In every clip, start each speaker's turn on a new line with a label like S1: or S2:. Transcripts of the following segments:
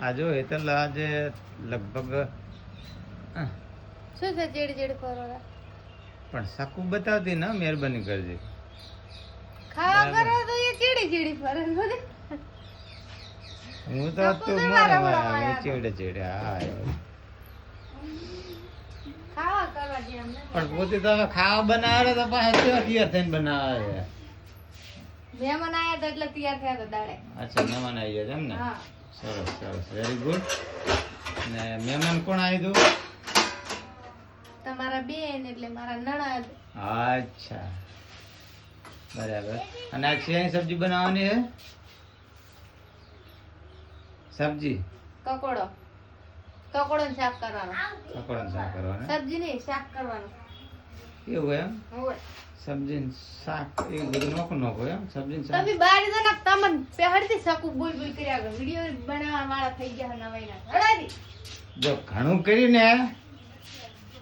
S1: આ જો હેતલ આજે લગભગ
S2: શું છે જેડ જેડ પરોડા
S1: પણ સાકું બતાવતી ના મહેરબાની કરજે.
S2: ખાવા. કરો તો એ ચીડી ચીડી ફરે
S1: હું તો તું
S2: મારા
S1: મારા ચેડે ચેડે હા પણ પોતે તો ખાવા બનાવે તો કેવા તૈયાર થઈને બનાવે.
S2: મહેમાન આયા તો એટલે તૈયાર થયા તો દાડે.
S1: અચ્છા મહેમાન આવી ગયા એમ ને?
S2: હા.
S1: સરસ સરસ. વેરી ગુડ ને મહેમાન કોણ આવ્યું
S2: તમારા બેન એટલે મારા નણદ.
S1: અચ્છા. બરાબર. અને આ શિયાની સબ્જી બનાવવાની છે? સબ્જી?
S2: કકોડો. કકોડો ને શાક કરવાનો.
S1: પકોડા શાક કરવાનો.
S2: સબ્જી નહીં શાક કરવાનું.
S1: એવું એમ?
S2: હોય.
S1: સાક શાક એવું બધું નોખું નોખું એમ? સબ્જી ને શાક?
S2: તમે બાર ના તમન પહેરતી શકું બોલ બોલ કર્યા આગળ વિડિયો બનાવવા વાળા થઈ ગયા નવાઈના. હડાવી.
S1: જો ઘણું કરીને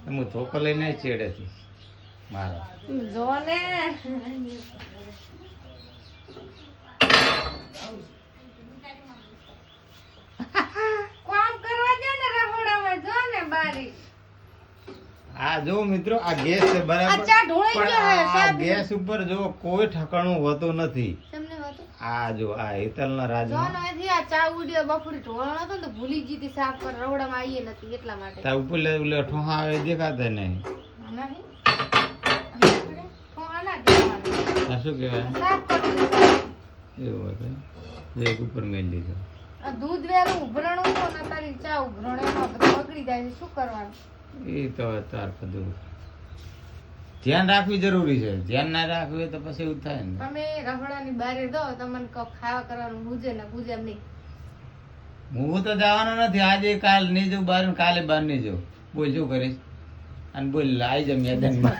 S1: હું ધોકો લઈને ચેડેથી મારો.
S2: જો ને કામ કરવા દે ને રહોડામાં જો ને બારી
S1: આ જો મિત્રો આ ગેસ છે બરાબર. પણ આ. ગેસ ઉપર જો કોઈ ઠકાણું હોતું નથી. આ જો આ હિતલના
S2: જો નથી આ ચા ઉડ્યો બફરી ઢોળાણો હતો ને તો ભૂલી ગઈ હતી સાફ પર રવડામાં આવીએ નથી એટલા માટે.
S1: તા ઉપર લે ઉલે ઠોહા આવે દેખાતા નહીં શું કહેવાય. એવું હતું એક ઉપર મેલ દીધો.
S2: આ દૂધ વેરું ઉભરણું તો તારી ચા ઉભરણ બગડી જાય છે શું કરવાનું?
S1: એ તો તાર બધું. ધ્યાન રાખવી જરૂરી છે. ધ્યાન ના રાખવું તો પછી એવું થાય ને.
S2: તમે રહોડાની બારે દો તમને કહો ખાવા કરવાનું પૂજે ને પૂજે નહીં.
S1: હું તો જવાનો નથી. આજે કાલ નહીં જવું બહાર કાલે બહાર નહીં જો બોલ શું કરીશ? અને બોલ લાઈ જ મેદાનમાં.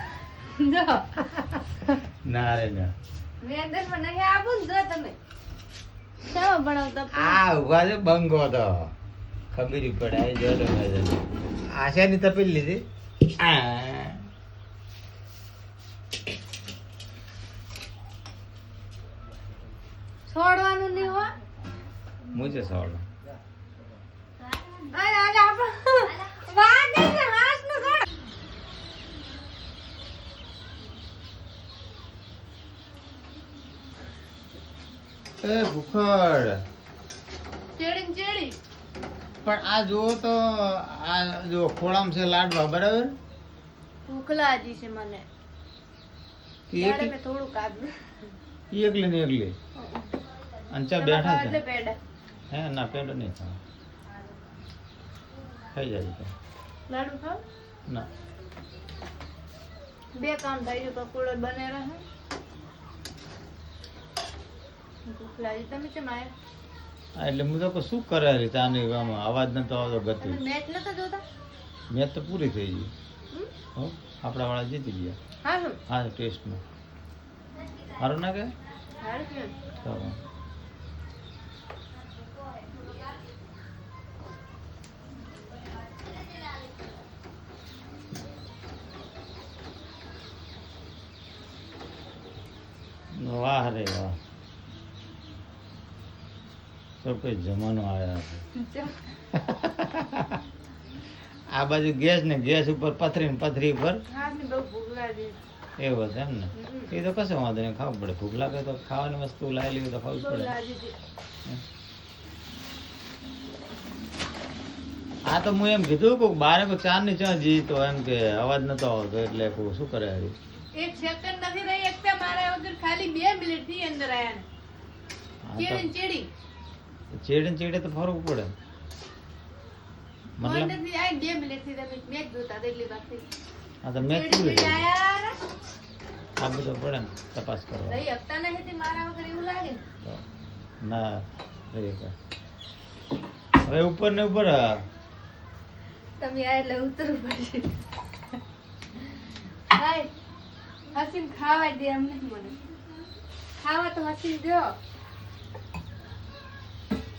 S1: ના રે ના.
S2: વેદનમાં નહીં આપું ને જો તમે. ભણાવતા
S1: આ ઊભા છે બંગો તો. ખબર પડે જો તો મેદાન આશાની તપેલી લીધી. આ.
S2: છોડવાનું નહીં હો. વાગે છે
S1: ભૂખડ.
S2: ચેડી.
S1: પણ આ જુઓ તો આ જો ખોળામ છે લાડવા બરાબર?
S2: ભૂખ લાગી છે મને. ત્યારે મેં થોડું
S1: કાઢ્યું એકલી ને એકલી અને ચા બેઠા છે. હે ના પેડ નહીં ખાવ ખાઈ જાય તો
S2: લાડુ ખાવ?
S1: ના.
S2: બે કામ થઈ ગયું પકોડો બને રહે ભૂખ લાગી તમે છે
S1: હા, એટલે હું તો શું કરે રીતે આની આમાં અવાજ નતો આવતો ગતિ?
S2: મેચ નતા જોતા?
S1: મેચ તો પૂરી થઈ ગઈ. હો આપણા વાળા જીતી ગયા.
S2: હા
S1: હા ટેસ્ટમાં. સારું ના કે. સારું વાહ રે વાહ. તો કોઈ જમાનો આવ્યા છે આ બાજુ ગેસ ને ગેસ ઉપર પથરી ને પથરી ઉપર એવું છે એમ ને એ તો કશો વાંધો નહીં ખાવું પડે. ભૂખ લાગે તો ખાવાની વસ્તુ લાવી લેવી તો ખાવું પડે. આ તો હું એમ કીધું કે બારે કોઈ ચારની ચા જીતો એમ કે અવાજ નતો આવતો એટલે કહું શું કરે હારી?
S2: એક સેકન્ડ નથી રહી એકતા મારા વગર ખાલી બે મિનિટની અંદર આયા ને. ચેડી ચેડી
S1: તો ચેડે તો ફરવું પડે. મતલબ
S2: બે મિનિટથી તમે મેચ જોતા એટલી થઈ
S1: આ તો મેચ આ બધું પડે ને તપાસ કરવા.
S2: રહી એકતા નહીં હતી મારા વગર એવું લાગે? ના
S1: રહી હવે ઉપર ને ઉપર
S2: તમે આ એટલે ઉતરવું પડશે. હાય હસીન ખાવા દે એમ નહીં મને. ખાવા તો હસીન દો.
S1: તે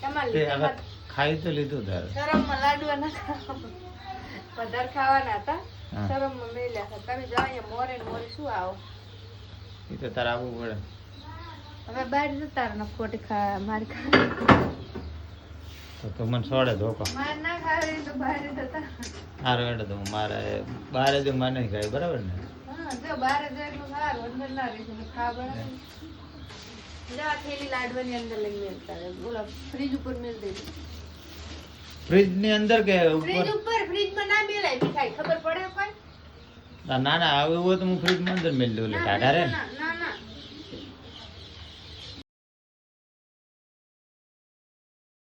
S1: ખાઈ તો લીધું તારે.
S2: શરમમાં લાડવા ના પધાર વધારે ખાવાના હતા. શરમમાં મેલ્યા હતા. તમે જાય મોરે મોરે શું આવો?
S1: એ તો તારે આવવું પડે.
S2: હવે બહાર જતા રહો ને ખોટી ખા મારી ખા
S1: તો તો મને સોડે ધોકો.
S2: માર ના ખાવે તો બહાર જતા
S1: સારું એટલે તો. મારે બારે જ મને ખાય બરાબર ને?
S2: હા જો બહાર જો એટલું સારું અંદર ના રહીશું ખાવા બરાબર. ફ્રીજની અંદર
S1: કે ઉપર?
S2: ઉપર ફ્રીજમાં ના મેલાય મીઠાઈ. ખબર પડે કોઈ?
S1: ના ના આવું તો હું ફ્રીજમાં અંદર મેળ દઉં. એટલે ટાટા રે